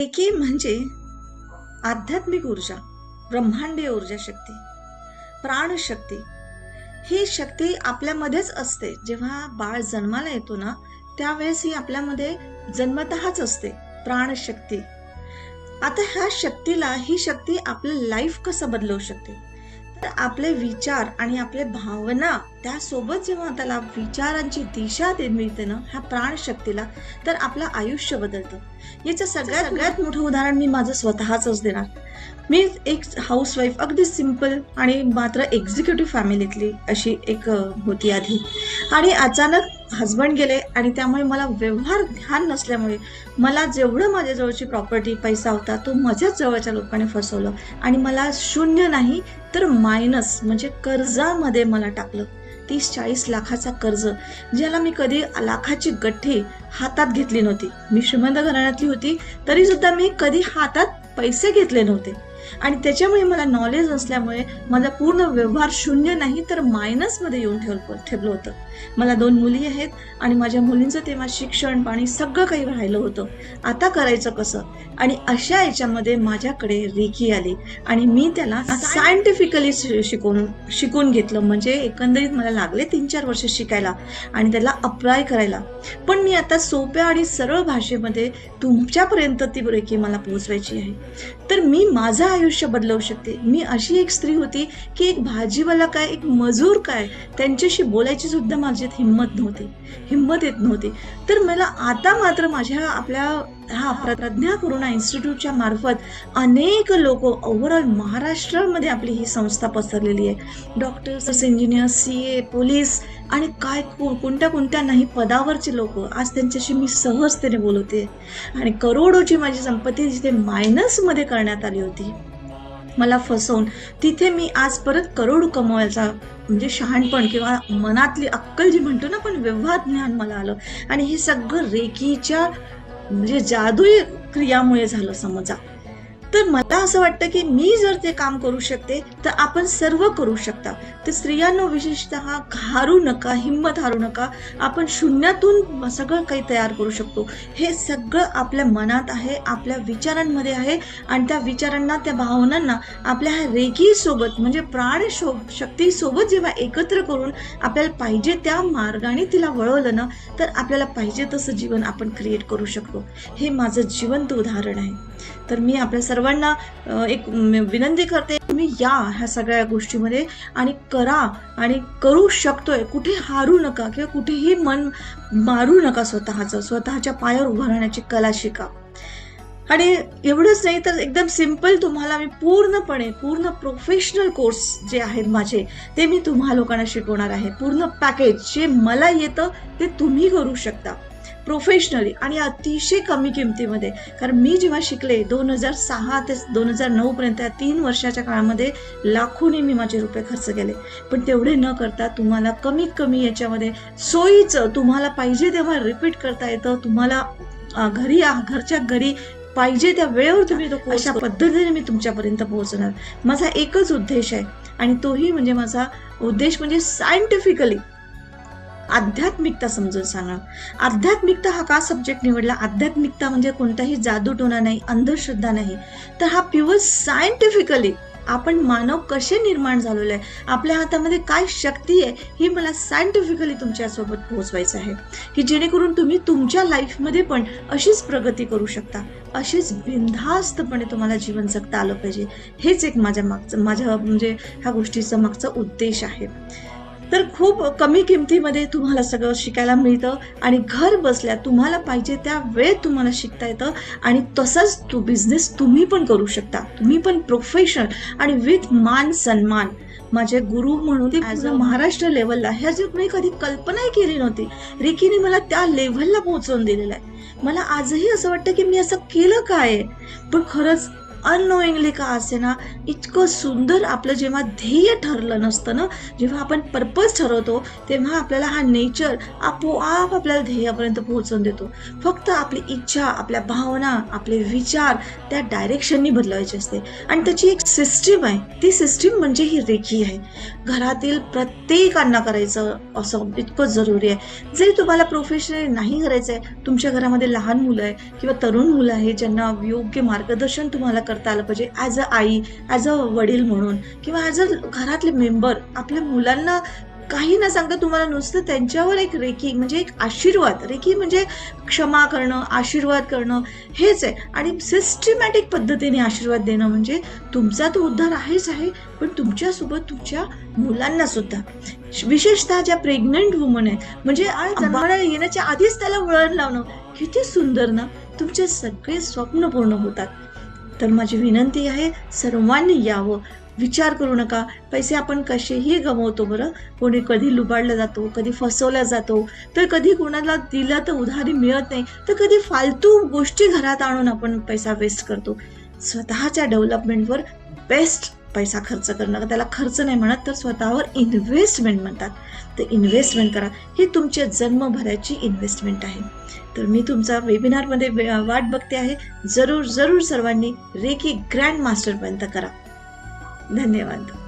एकी म्हणजे आध्यात्मिक ऊर्जा ब्रह्मांडीय ऊर्जा शक्ती प्राणशक्ती. ही शक्ती आपल्यामध्येच असते. जेव्हा बाळ जन्माला येतो ना त्यावेळेस ही आपल्यामध्ये जन्मतःच असते प्राणशक्ती. आता ह्या शक्तीला ही शक्ती आपलं लाईफ कसं बदलवू शकते? तर आपले विचार आणि आपले भावना त्यासोबत जेव्हा त्याला विचारांची दिशा मिळते ना ह्या प्राणशक्तीला तर आपलं आयुष्य बदलतं. याचं सगळ्यात सगळ्यात मोठं उदाहरण मी माझं स्वतःच देणार. मी एक हाऊसवाईफ अगदी सिंपल आणि मात्र एक्झिक्युटिव्ह फॅमिलीतली अशी एक होती आधी. आणि अचानक हजबंड गेले आणि त्यामुळे मला व्यवहार ध्यान नसल्यामुळे मला जेवढं माझ्याजवळची प्रॉपर्टी पैसा होता तो माझ्याच जवळच्या लोकांनी फसवलं. आणि मला शून्य नाही तर मायनस म्हणजे कर्जामध्ये मला टाकलं. तीस चाळीस लाखाचा कर्ज ज्याला मी कधी लाखाची गठ्ठी हातात घेतली नव्हती. मी श्रीमंत घराण्यातली होती तरी सुद्धा मी कधी हातात पैसे घेतले नव्हते. आणि त्याच्यामुळे मला नॉलेज नसल्यामुळे माझा पूर्ण व्यवहार शून्य नाही तर मायनसमध्ये येऊन ठेवलं ठेवलं होतं. मला दोन मुली आहेत आणि माझ्या मुलींचं तेव्हा शिक्षण पाणी सगळं काही राहिलं होतं. आता करायचं कसं? आणि अशा याच्यामध्ये माझ्याकडे रेकी आली आणि मी त्याला सायंटिफिकली शिकवून शिकून घेतलं. म्हणजे एकंदरीत मला लागले तीन चार वर्ष शिकायला आणि त्याला अप्लाय करायला. पण मी आता सोप्या आणि सरळ भाषेमध्ये तुमच्यापर्यंत ती रेकी मला पोहोचवायची आहे. तर मी माझा आयुष्य बदलवू शकते. मी अशी एक स्त्री होती की एक भाजीवाला काय एक मजूर काय त्यांच्याशी बोलायची सुद्धा माझ्यात हिंमत नव्हती. हिंमत येत नव्हती. तर मला आता मात्र माझ्या आपल्या हा प्रज्ञा करुणा इन्स्टिट्यूटच्या मार्फत अनेक लोक ओव्हरऑल महाराष्ट्रामध्ये आपली ही संस्था पसरलेली आहे. Doctors engineers C A police आणि काय कोणत्या कोणत्या नाही पदावरचे लोक. आज त्यांच्याशी मी सहजतेने बोलवते आणि करोडोची माझी संपत्ती जिथे मायनसमध्ये करण्यात आली होती. मला फसवून तिथे मी आज परत करोड कमवायचा म्हणजे शहाणपण किंवा मनातली अक्कल जी म्हणतो ना पण व्यवहार ज्ञान मला आलं. आणि हे सगळं रेकीच्या म्हणजे जादुई क्रियामुळे झालं समजा. तर मला असं वाटतं की मी जर ते काम करू शकते तर आपण सर्व करू शकता. तर स्त्रियांना विशेषतः हारू नका हिंमत हारू नका. आपण शून्यातून सगळं काही तयार करू शकतो. हे सगळं आपल्या मनात आहे आपल्या विचारांमध्ये आहे आणि त्या विचारांना त्या भावनांना आपल्या ह्या रेखीसोबत म्हणजे प्राण शो शक्तीसोबत जेव्हा एकत्र करून आपल्याला पाहिजे त्या मार्गाने तिला वळवलं ना तर आपल्याला पाहिजे तसं जीवन आपण क्रिएट करू शकतो. हे माझं जिवंत उदाहरण आहे. तर मी आपल्या सर्वांना एक विनंती करते तुम्ही या ह्या सगळ्या गोष्टीमध्ये आणि करा आणि करू शकतोय. कुठे हारू नका किंवा कुठेही मन मारू नका स्वतःचं. स्वतःच्या पायावर उभं राहण्याची कला शिका. आणि एवढंच नाही तर एकदम सिंपल तुम्हाला मी पूर्णपणे पूर्ण प्रोफेशनल कोर्स जे आहेत माझे ते मी तुम्हा लोकांना शिकवणार आहे. पूर्ण पॅकेज जे मला येतं ते तुम्ही करू शकता. प्रोफेशनली आणि अतिशय कमी किमतीमध्ये. कारण मी जेव्हा शिकले दोन हजार सहा ते दोन हजार नऊ पर्यंत या तीन वर्षाच्या काळामध्ये लाखोनी मी माझे रुपये खर्च केले. पण तेवढे न करता तुम्हाला कमीत कमी याच्यामध्ये सोयीचं तुम्हाला पाहिजे तेव्हा रिपीट करता येतं तुम्हाला घरी घरच्या घरी पाहिजे त्या वेळेवर तुम्ही तो अशा पद्धतीने मी तुमच्यापर्यंत पोहोचणार. माझा एकच उद्देश आहे आणि तोही म्हणजे माझा उद्देश म्हणजे सायंटिफिकली आध्यात्मिकता समजून सांगा. आध्यात्मिकता हा का सब्जेक्ट निवडला? आध्यात्मिकता म्हणजे कोणताही जादूटोना नाही अंधश्रद्धा नाही. तर हा प्युअर सायंटिफिकली आपण मानव कसे निर्माण झालेले आहे? आपल्या हातामध्ये काय शक्ती आहे? ही मला सायंटिफिकली तुमच्यासोबत पोहोचवायचं आहे. की जेणेकरून तुम्ही तुमच्या लाईफमध्ये पण अशीच प्रगती करू शकता. अशीच बिनधास्तपणे तुम्हाला जीवन जगता आलं पाहिजे. हेच एक माझ्या मागचं माझ्या म्हणजे ह्या गोष्टीचं मागचा उद्देश आहे. तर खूप कमी किमतीमध्ये तुम्हाला सगळं शिकायला मिळतं आणि घर बसल्या तुम्हाला पाहिजे त्या वेळेत तुम्हाला शिकता येतं आणि तसंच तो बिझनेस तुम्ही पण करू शकता. तुम्ही पण प्रोफेशनल आणि विथ मान सन्मान. माझे गुरु म्हणून ॲज अ महाराष्ट्र लेवलला ह्याची मी कधी कल्पनाही केली नव्हती. रिकीने मला त्या लेव्हलला पोहोचवून दिलेलं आहे. मला आजही असं वाटतं की मी असं केलं काय पण खरंच अननोईंगली का असे ना इतकं सुंदर आपलं जेव्हा ध्येय ठरलं नसतं ना जेव्हा आपण पर्पज ठरवतो तेव्हा आपल्याला हा नेचर आपोआप आपल्याला ध्येयापर्यंत पोहोचवून देतो. फक्त आपली इच्छा आपल्या भावना आपले विचार त्या डायरेक्शननी बदलायचे असते. आणि त्याची एक सिस्टीम आहे. ती सिस्टीम म्हणजे ही रेखी आहे. घरातील प्रत्येकांना करायचं असं इतकं जरुरी आहे. जरी तुम्हाला प्रोफेशनली नाही करायचं आहे तुमच्या घरामध्ये लहान मुलं आहे किंवा तरुण मुलं आहे ज्यांना योग्य मार्गदर्शन तुम्हाला करता आलं पाहिजे as a I as a वडील म्हणून. किंवा ॲज अ घरातले मेंबर आपल्या मुलांना काही न सांगता तुम्हाला नुसतं त्यांच्यावर एक रेखी म्हणजे एक आशीर्वाद रेखी म्हणजे क्षमा करणं आशीर्वाद करणं हेच आहे. आणि सिस्टमॅटिक पद्धतीने आशीर्वाद देणं म्हणजे तुमचा तो उद्धार आहेच आहे पण तुमच्यासोबत तुमच्या मुलांना सुद्धा. विशेषतः ज्या प्रेग्नंट वुमन आहेत म्हणजे जन्माला येण्याच्या आधीच त्याला वळण लावणं किती सुंदर ना? तुमचे सगळे स्वप्न पूर्ण होतात. तर माझी विनंती आहे सर्वांनी यावं. विचार करू नका. पैसे आपण कसेही गमवतो बरं. कोणी कधी लुबाडला जातो कधी फसवला जातो. तर कधी कोणाला दिलं तर उधारी मिळत नाही. तर कधी फालतू गोष्टी घरात आणून आपण पैसा वेस्ट करतो. स्वतःच्या डेव्हलपमेंटवर बेस्ट पैसा खर्च करणं त्याला खर्च नाही म्हणत तर स्वतःवर इन्व्हेस्टमेंट म्हणतात. तर इन्व्हेस्टमेंट करा. ही तुमच्या जन्मभराची इन्व्हेस्टमेंट आहे. तर मी तुमचा वेबिनारमध्ये वाट बघते आहे. जरूर जरूर सर्वांनी रेकी ग्रँड मास्टरपर्यंत करा. धन्यवाद.